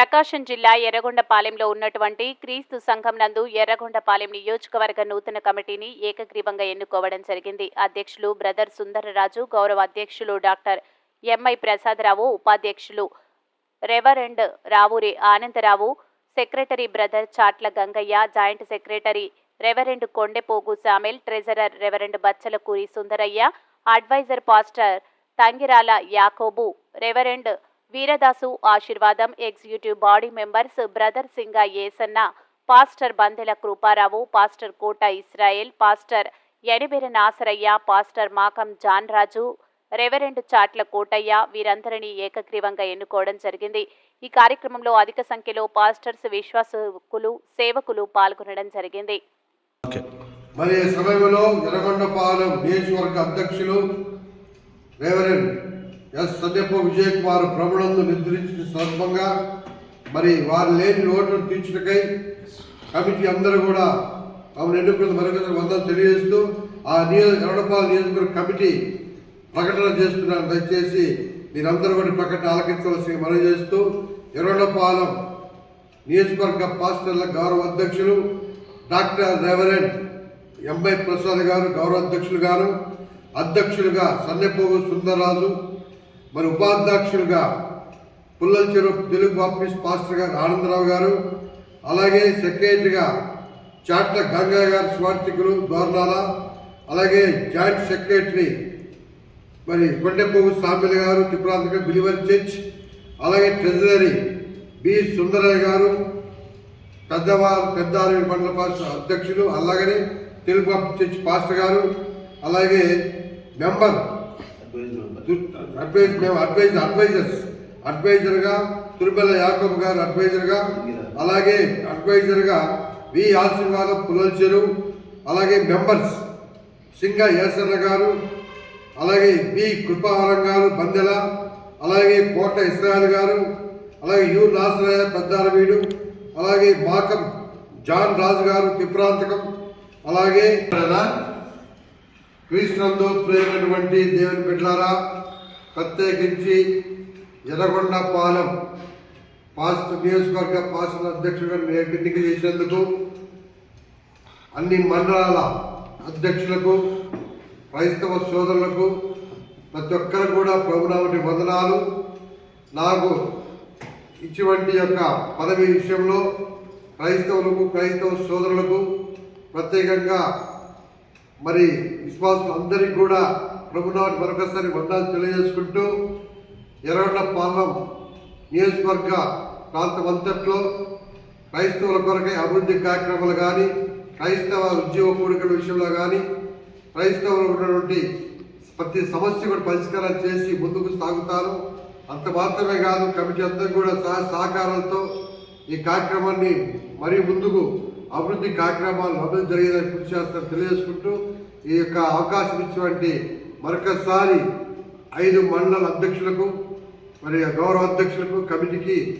ప్రకాశం జిల్లా ఎర్రగొండపాలెంలో ఉన్నటువంటి క్రీస్తు సంఘం నందు ఎర్రగొండపాలెం నియోజకవర్గ నూతన కమిటీని ఏకగ్రీవంగా ఎన్నుకోవడం జరిగింది. అధ్యక్షులు బ్రదర్ సుందరరాజు గౌరవ అధ్యక్షులు డాక్టర్ ఎంఐ ప్రసాదరావు ఉపాధ్యక్షులు reverend Ravuri Ananda Rao secretary brother Chatla Gangaiah joint secretary reverend Kondepogu Samuel treasurer reverend Bachalakuri Sundaraiah adviser pastor Tangirala Yakobu reverend Veeradasu Aseervadam executive body members brother Singa Esanna pastor Bandela Krupa Rao pastor Kota Israel pastor Enibera Nasaraiah pastor Makam John Raju reverend Chatla Kotaiah వీరందరినీ ఏకగ్రీవంగా ఎన్నుకోవడం జరిగింది. ఈ కార్యక్రమంలో అధిక సంఖ్యలో pastors విశ్వాసకులు సేవకులు పాల్గొనడం జరిగింది. ఓకే. మరి ఈ సమయంలో ఎర్రగొండపాలెం నియోజకవర్గ అధ్యక్షులు రేవరెండ్ ఎస్ సత్యప్ప విజయ్ కుమార్ ప్రభులందు నిద్రించిన సందర్భంగా మరి వారు లేని లోటును తీర్చుటకై కమిటీ అందరూ కూడా తమను ఎన్నుకున్న మరొకసారి వందలు తెలియజేస్తూ ఆ నియోజక ఎరడపాల నియోజకవర్గ కమిటీ ప్రకటన చేస్తున్నారు. దయచేసి మీరందరూ కూడా ప్రకటన ఆలకించవలసి మనవి చేస్తూ ఎరడపాలెం నియోజకవర్గ పాస్టర్ల గౌరవ అధ్యక్షులు డాక్టర్ రెవరెండ్ ఎంఐ ప్రసాద్ గారు గౌరవ అధ్యక్షులు గారు అధ్యక్షులుగా సన్నెపోగు సుందరరాజు మరి ఉపాధ్యక్షులుగా పుల్లల చెరువు తెలుగు బాప్టిస్ట్ పాస్టర్ గారు ఆనందరావు గారు అలాగే సెక్రటరీగా చాట్ల గంగా గారు స్వార్థికులు దోర్నాల అలాగే జాయింట్ సెక్రటరీ మరి కొండెపోగు సామిల గారు త్రిపురాంతక బిలివర్ చర్చ్ అలాగే ట్రెజరీ బి సుందరయ్య గారు పెద్దవారు పెద్దారు మండల పాస్ అధ్యక్షులు అలాగనే తెలుగు బాప్టిస్ట్ చర్చ్ పాస్టర్ గారు అలాగే మెంబర్ అడ్వైజ్ మేము అడ్వైజ్ అడ్వైజర్స్ అడ్వైజర్గా తిరుమల యాకబ్ గారు అడ్వైజర్గా అలాగే అడ్వైజర్గా వి ఆశీర్వాదం పులల్చెరు అలాగే మెంబర్స్ సింగ యేసన్న గారు అలాగే బి కృపావరం గారు బందెల అలాగే కోట ఇస్రాయల్ గారు అలాగే యు నాసరయ్య పెద్దారవీడు అలాగే మాకం జాన్ రాజు గారు తిప్రాంతకం అలాగే క్రీస్తునందు ప్రేమైనటువంటి దేవుని బిడ్డలారా ప్రత్యేకించి ఎర్రగొండ పాలెం పాస్టర్ నియోజకవర్గ పాస్టర్ అధ్యక్షుడిగా నేను ఎన్నిక చేసినందుకు అన్ని మండలాల అధ్యక్షులకు క్రైస్తవ సోదరులకు ప్రతి ఒక్కరు కూడా ప్రభునామటి వందనాలు. నాకు ఇటువంటి యొక్క పదవి విషయంలో క్రైస్తవులకు క్రైస్తవ సోదరులకు ప్రత్యేకంగా మరి విశ్వాసులు అందరికీ కూడా ప్రభునాటి మరొకసారి వందలు తెలియజేసుకుంటూ ఎర్రగొండ పాలెం నియోజకవర్గ ప్రాంతం అంతట్లో క్రైస్తవుల కొరకై అభివృద్ధి కార్యక్రమాలు కానీ క్రైస్తవ ఉద్యోగ కోరికల విషయంలో కానీ క్రైస్తవులు ఉన్నటువంటి ప్రతి సమస్య కూడా పరిష్కారం చేసి ముందుకు సాగుతారు. అంత మాత్రమే కాదు కమిటీ అందరూ కూడా సహ సహకారాలతో ఈ కార్యక్రమాన్ని మరీ ముందుకు అభివృద్ధి కార్యక్రమాలు అభివృద్ధి జరిగేదని కృషి చేస్తారని తెలియజేసుకుంటూ ఈ యొక్క అవకాశం ఇచ్చినటువంటి మరొకసారి ఐదు మండల అధ్యక్షులకు మరి గౌరవ అధ్యక్షులకు కమిటీకి